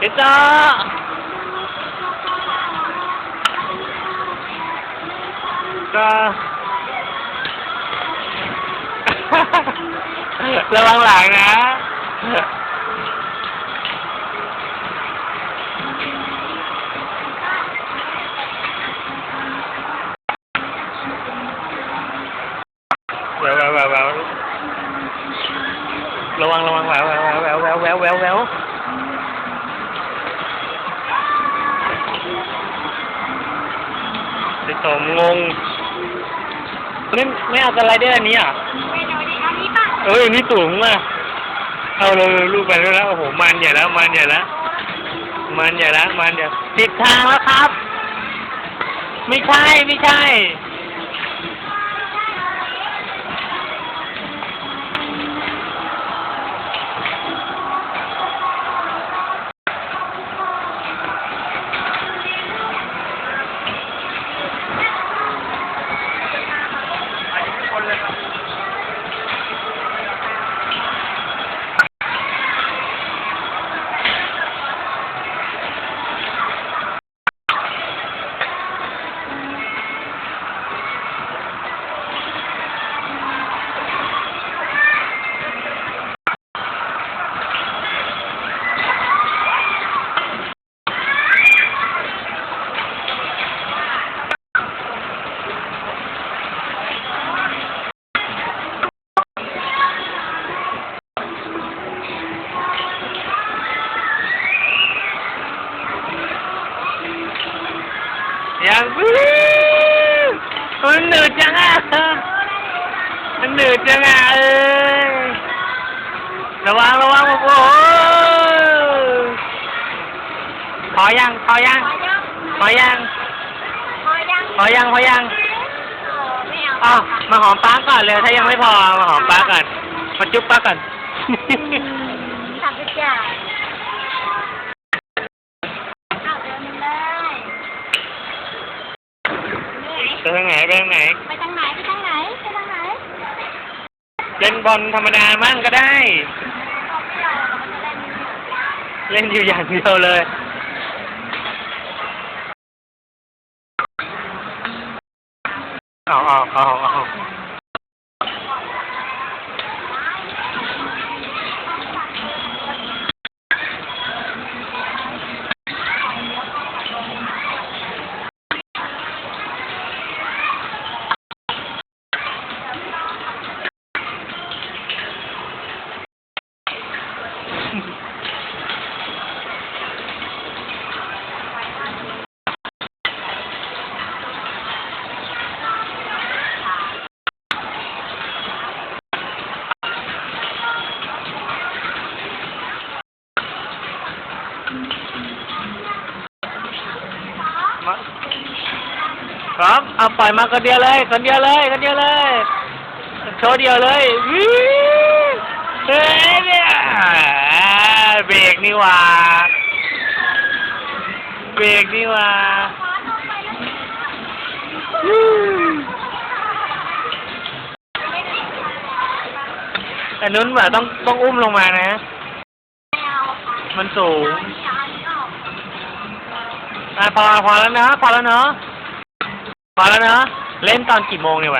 เดี๋ยวจ้าก็ระวังหลังนะ แววแววแววแววระวังระวังแววแววแววแววแววแวว สมงงไม่ไม่เอาสไลเดอร์อันนี้อะไม่เอาดิเอานี้ป่ะเอ้ยอันนี่สูงอะเอาเลยลูกไปแล้วแล้วโอ้โหมันใหญ่แล้วมันใหญ่แล้วมันใหญ่แล้วมันใหญ่ผิดทางแล้วครับ ไม่ใช่ไม่ใช่ ยังอื้อมันหนืดจังอะมันหนืดจังอะเอ้ยระวังระวังโอ้โหพอยังพอยังพอยังพอยังพอยังพอยังพอยังเออไม่เอาอ้าวมาหอมป้าก่อนเลยถ้ายังไม่พอมาหอมป้าก่อนมาจุ๊บป้าก่อน ทำไปจ้ะเอ ไปทางไหนไปทางไหน ไปทางไหน ไปทางไหน ไปทางไหนเล่นบอลธรรมดามั่งก็ได้ เล่นอยู่อย่างเดียวเลยเอาเอาเอาเอา มาครับเอาปล่อยมาคนเดียวเลยคนเดียวเลยคนเดียวเลยโชว์เดียวเลยวิวเฮ้ยเนี่ยเบรกนี่ว่าเบรกนี่ว่าวิวแต่นุ้นแบบต้องต้องอุ้มลงมานะ มันสูง อะพอพอแล้วเนะพอแล้วเนาะพอแล้วเนาะเล่นตอนกี่โมงเนี่ยวะ